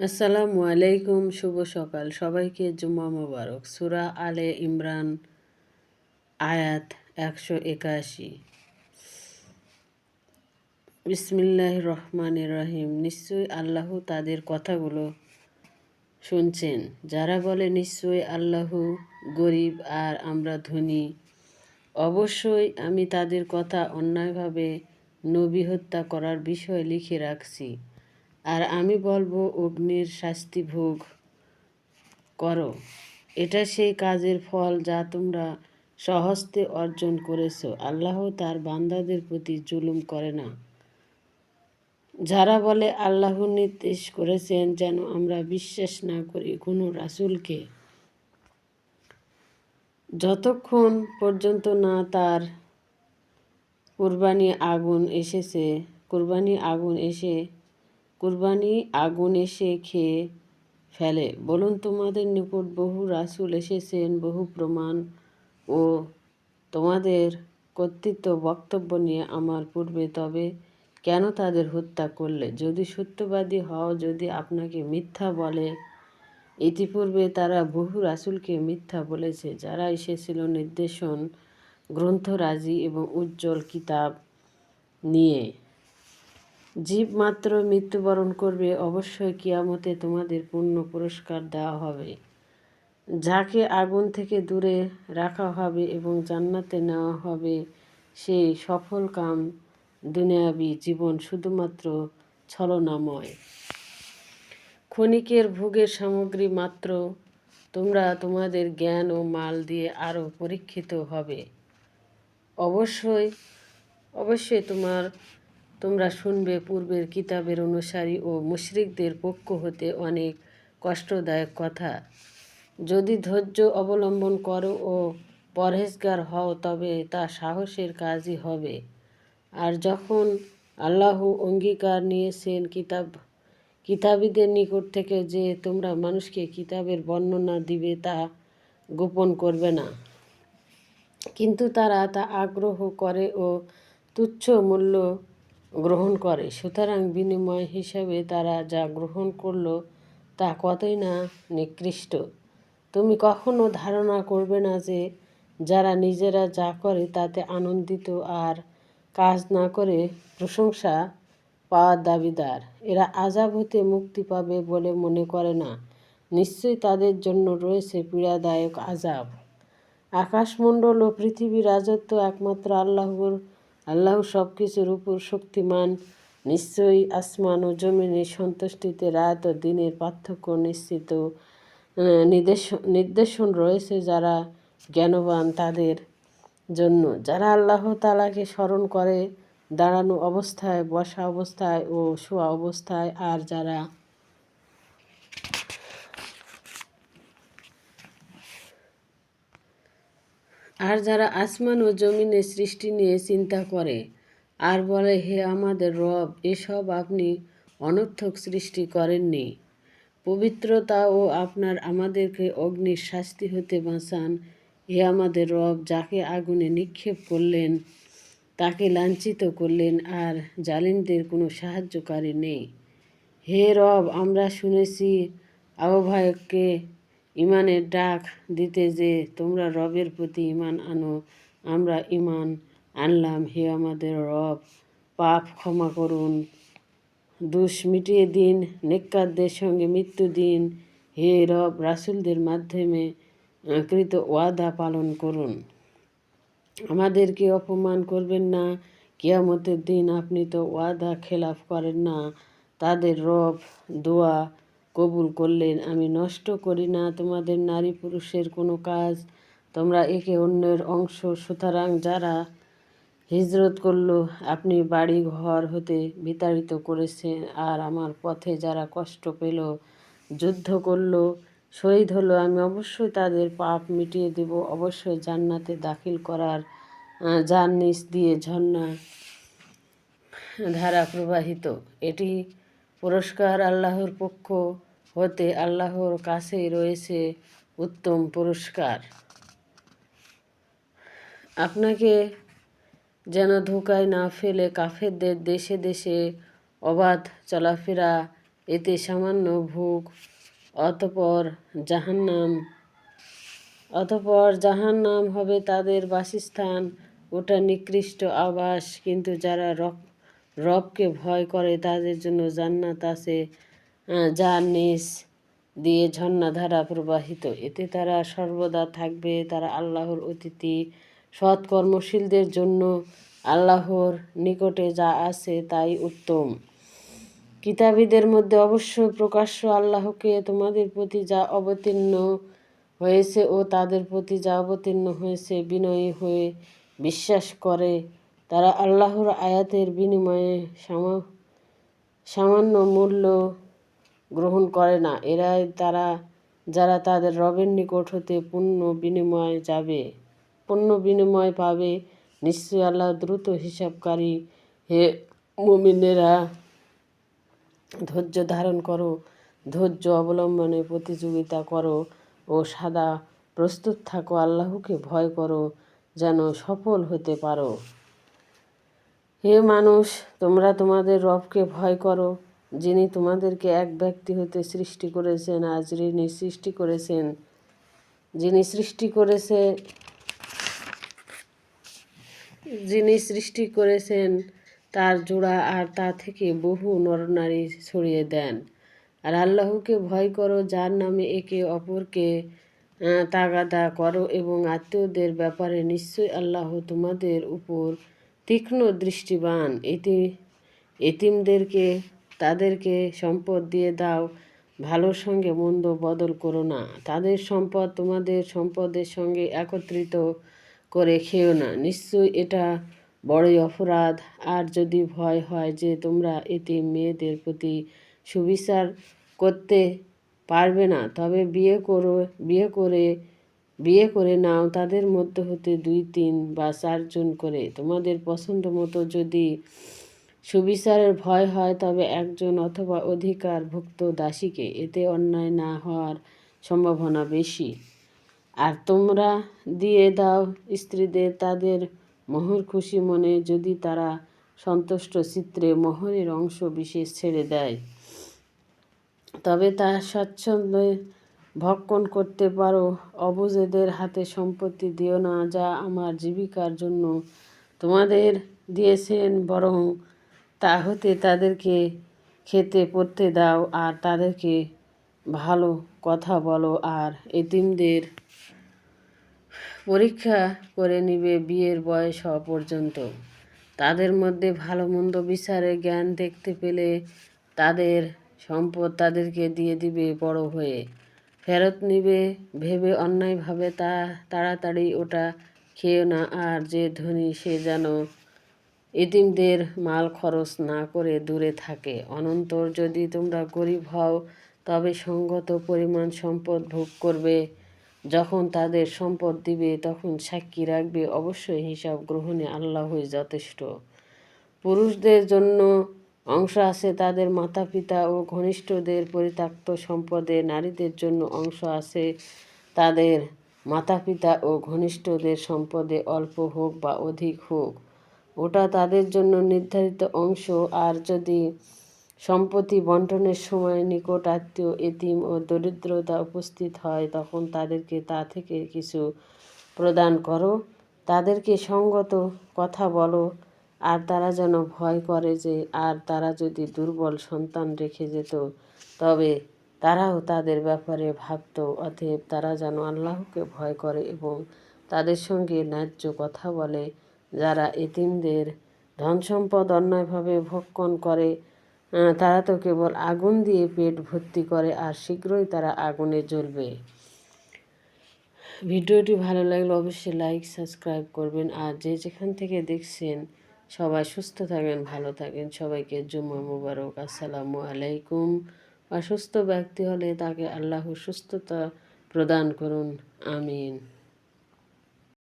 আসসালামু আলাইকুম, শুভ সকাল। সবাইকে জুম্মা মোবারক। সুরা আলে ইমরান, আয়াত একশো একাশি। বিসমিল্লাহ রহমান রহিম। নিশ্চয়ই আল্লাহ তাদের কথাগুলো শুনছেন। যারা বলে, নিশ্চয়ই আল্লাহ গরিব আর আমরা ধনী। অবশ্যই আমি তাদের কথা অন্যায়ভাবে নবী হত্যা করার বিষয় লিখে রাখছি। আর আমি বলব অগ্নির শাস্তি ভোগ করো। এটা সেই কাজের ফল যা তোমরা সহস্তে অর্জন করেছ। আল্লাহ তার বান্দাদের প্রতি জুলুম করে না। যারা বলে আল্লাহ নির্দেশ করেছেন যেন আমরা বিশ্বাস না করি কোনো রাসুলকে, যতক্ষণ পর্যন্ত না তার কোরবানি আগুন এসেছে, কোরবানি আগুন এসে কুরবানি আগুন এসে খেয়ে ফেলে। বলুন, তোমাদের নিকট বহু রাসুল এসেছেন, বহু প্রমাণ ও তোমাদের কর্তৃত্ব বক্তব্য নিয়ে আমার পূর্বে। তবে কেন তাদের হত্যা করলে? যদি সত্যবাদী হও, যদি আপনাকে মিথ্যা বলে, ইতিপূর্বে তারা বহু রাসুলকে মিথ্যা বলেছে। যারা এসেছিল নির্দেশন, গ্রন্থরাজি এবং উজ্জ্বল কিতাব নিয়ে। জীব মাত্র মৃত্যুবরণ করবে, অবশ্যই কিয়ামতে তোমাদের পূর্ণ পুরস্কার দেওয়া হবে। যাকে আগুন থেকে দূরে রাখা হবে এবং জান্নাতে নেওয়া হবে, সেই সফল কাম দুনিয়াবি জীবন শুধুমাত্র ছলনাময়। ক্ষণিকের ভোগের সামগ্রী মাত্র তোমরা তোমাদের জ্ঞান ও মাল দিয়ে আরও পরীক্ষিত হবে। অবশ্যই অবশ্যই তোমার তোমরা শুনবে পূর্বের কিতাবের অনুসারী ও মুশরিকদের পক্ষ হতে অনেক কষ্টদায়ক কথা। যদি ধৈর্য অবলম্বন করো ও পরহেজগার হও, তবে তা সাহসের কাজই হবে। আর যখন আল্লাহ অঙ্গীকার নিয়েছেন কিতাব, কিতাবীদের নিকট থেকে যে তোমরা মানুষকে কিতাবের বর্ণনা দিবে তা গোপন করবে না। কিন্তু তারা তা আগ্রহ করে ও তুচ্ছ মূল্য গ্রহণ করে। সুতরাং বিনিময় হিসাবে তারা যা গ্রহণ করল তা কতই না নিকৃষ্ট। তুমি কখনো ধারণা করবে না যে যারা নিজেরা যা করে তাতে আনন্দিত আর কাজ না করে প্রশংসা পাওয়ার দাবিদার। এরা আজাব হতে মুক্তি পাবে বলে মনে করে না। নিশ্চয়ই তাদের জন্য রয়েছে পীড়াদায়ক আজাব। আকাশমণ্ডল ও পৃথিবীর রাজত্ব একমাত্র আল্লাহর আল্লাহ সব কিছুর উপর শক্তিমান। নিশ্চয়ই আসমান ও জমিনের সন্তুষ্টিতে রাত ও দিনের পার্থক্য নিশ্চিত। নির্দেশন নির্দেশন রয়েছে যারা জ্ঞানবান তাদের জন্য। যারা আল্লাহ তালাকে স্মরণ করে, দাঁড়ানো অবস্থায়, বসা অবস্থায় ও শোয়া অবস্থায়, আর যারা আর যারা আসমান ও জমিনের সৃষ্টি নিয়ে চিন্তা করে, আর বলে, হে আমাদের রব, এসব আপনি অনর্থক সৃষ্টি করেননি। পবিত্রতা ও আপনার আমাদেরকে অগ্নির শাস্তি হতে বাঁচান। হে আমাদের রব, যাকে আগুনে নিক্ষেপ করলেন, তাকে লাঞ্ছিত করলেন, আর জালিমদের কোনো সাহায্যকারী নেই। হে রব, আমরা শুনেছি আহ্বায়ককে ইমানের ডাক দিতে যে তোমরা রবের প্রতি ইমান আনো, আমরা ইমান আনলাম হে আমাদের রব। পাপ ক্ষমা করুন। দুষ মিটিয়ে দিন, নেককারদের সঙ্গে মৃত্যু দিন। হে রব, রাসুলদের মাধ্যমে কৃত ওয়াদা পালন করুন। আমাদেরকে অপমান করবেন না। কিয়ামতের দিন আপনি তো ওয়াদা খেলাফ করেন না। তাদের রব দোয়া কবুল করলেন, আমি নষ্ট করি না তোমাদের নারী পুরুষের কোনো কাজ। তোমরা একে অন্যের অংশ, সুতরাং যারা হিজরত করল, আপনি বাড়ি ঘর হতে বিতাড়িত করেছেন। আর আমার পথে যারা কষ্ট পেল, যুদ্ধ করল, শহীদ হলো, আমি অবশ্যই তাদের পাপ মিটিয়ে দেব। অবশ্যই জান্নাতে দাখিল করার যার নিচ দিয়ে ঝর্ণা ধারা প্রবাহিত। এটি পুরস্কার আল্লাহর পক্ষ হতে আল্লাহর কাছেই রয়েছে উত্তম পুরস্কার। আপনাকে যেন ধোকায় না ফেলে কাফেরদের দেশে দেশে অবাধ চলাফেরা, এতে সামান্য ভোগ, অতপর জাহান্নাম অতপর জাহান্নাম হবে তাদের বাসস্থান। ওটা নিকৃষ্ট আবাস, কিন্তু যারা রব, রবকে ভয় করে তাদের জন্য জান্নাত আছে। যার নিচ দিয়ে ঝর্ণাধারা প্রবাহিত। এতে তারা সর্বদা থাকবে তারা আল্লাহর অতিথি। সৎ কর্মশীলদের জন্য আল্লাহর নিকটে যা আছে তাই উত্তম। কিতাবীদের মধ্যে অবশ্য প্রকাশ্য আল্লাহকে তোমাদের প্রতি যা অবতীর্ণ হয়েছে ও তাদের প্রতি যা অবতীর্ণ হয়েছে বিনয়ী হয়ে বিশ্বাস করে, তারা আল্লাহর আয়াতের বিনিময়ে সামা- সামান্য মূল্য গ্রহণ করে না। এরাই তারা, যারা তাদের রবের নিকট হতে পূর্ণ বিনিময় যাবে, পূর্ণ বিনিময় পাবে। নিশ্চয়ই আল্লাহ দ্রুত হিসাবকারী। হে মুমিনেরা, ধৈর্য ধারণ করো, ধৈর্য অবলম্বনে প্রতিযোগিতা করো ও সাদা প্রস্তুত থাকো, আল্লাহকে ভয় করো, যেন সফল হতে পারো। হে মানুষ, তোমরা তোমাদের রবকে ভয় করো। যিনি তোমাদেরকে এক ব্যক্তি হতে সৃষ্টি করেছেন আর যিনি সৃষ্টি করেছেন। যিনি সৃষ্টি করেছে, যিনি সৃষ্টি করেছেন, তার জোড়া আর তা থেকে বহু নরনারী ছড়িয়ে দেন। আর আল্লাহকে ভয় করো, যার নামে একে অপরকে তাগাদা করো এবং আত্মীয়দের ব্যাপারে নিশ্চয়ই আল্লাহ তোমাদের উপর তীক্ষ্ণ দৃষ্টিবান। এটি এতিমদেরকে তাদেরকে সম্পদ দিয়ে দাও। ভালোর সঙ্গে মন্দ বদল করো না। তাদের সম্পদ তোমাদের সম্পদের সঙ্গে একত্রিত করে খেও না। নিশ্চয়ই এটা বড়ই অপরাধ। আর যদি ভয় হয় যে তোমরা এতে মেয়েদের প্রতি সুবিচার করতে পারবে না, তবে বিয়ে করো, বিয়ে করে বিয়ে করে নাও। তাদের মধ্য হতে দুই, তিন বা চারজন করে। তোমাদের পছন্দ মতো যদি সুবিচারের ভয় হয় তবে একজন অথবা অধিকারভুক্ত দাসীকে এতে অন্যায় না হওয়ার সম্ভাবনা বেশি। আর তোমরা দিয়ে দাও স্ত্রীদের তাদের মোহর খুশি মনে যদি তারা সন্তুষ্ট চিত্রে মোহরের অংশ বিশেষ ছেড়ে দেয়। তবে তা স্বাচ্ছন্দ্যে ভক্ষণ করতে পারো। অবুজেদের হাতে সম্পত্তি দিও না যা আমার জীবিকার জন্য তোমাদের দিয়েছেন, বরং তা হতে তাদেরকে খেতে, পড়তে দাও আর তাদেরকে ভালো কথা বলো আর এতিমদের পরীক্ষা করে নিবে বিয়ের বয়স হওয়া পর্যন্ত। তাদের মধ্যে ভালো মন্দ বিচারে জ্ঞান দেখতে পেলে তাদের সম্পদ তাদেরকে দিয়ে দিবে বড় হয়ে। ফেরত নিবে, ভেবে অন্যায়ভাবে তা তাড়াতাড়ি ওটা খেয়েও না আর যে ধনী সে যেন এতিমদের মাল খরচ না করে দূরে থাকে। অনন্তর যদি তোমরা গরিব হও, তবে সঙ্গত পরিমাণ সম্পদ ভোগ করবে। যখন তাদের সম্পদ দিবে, তখন সাক্ষী রাখবে। অবশ্যই হিসাব গ্রহণে আল্লাহই যথেষ্ট। পুরুষদের জন্য অংশ আছে তাদের মাতা পিতা ও ঘনিষ্ঠদের পরিত্যক্ত সম্পদে। নারীদের জন্য অংশ আছে তাদের মাতা পিতা ও ঘনিষ্ঠদের সম্পদে। অল্প হোক বা অধিক হোক ওটা তাদের জন্য নির্ধারিত অংশ। আর যদি সম্পত্তি বন্টনের সময় নিকট আত্মীয়, এতিম ও দরিদ্রতা উপস্থিত হয়, তখন তাদেরকে তা থেকে কিছু প্রদান করো। তাদেরকে সঙ্গত কথা বলো। আর তারা যেন ভয় করে যে, আর তারা যদি দুর্বল সন্তান রেখে যেত, তবে তারাও তাদের ব্যাপারে ভাবত। অতএব তারা যেন আল্লাহকে ভয় করে এবং তাদের সঙ্গে ন্যায্য কথা বলে। যারা এতিমদের ধন সম্পদ অন্যায়ভাবে ভক্ষণ করে তারা তো কেবল আগুন দিয়ে পেট ভর্তি করে আর শীঘ্রই তারা আগুনে জ্বলবে। ভিডিওটি ভালো লাগলে অবশ্যই লাইক, সাবস্ক্রাইব করবেন আর যে যেখান থেকে দেখছেন, সবাই সুস্থ থাকেন, ভালো থাকেন। সবাইকে জুম্মা মুবারক। আসসালামু আলাইকুম। অসুস্থ ব্যক্তি হলে তাকে আল্লাহ সুস্থতা প্রদান করুন। আমিন।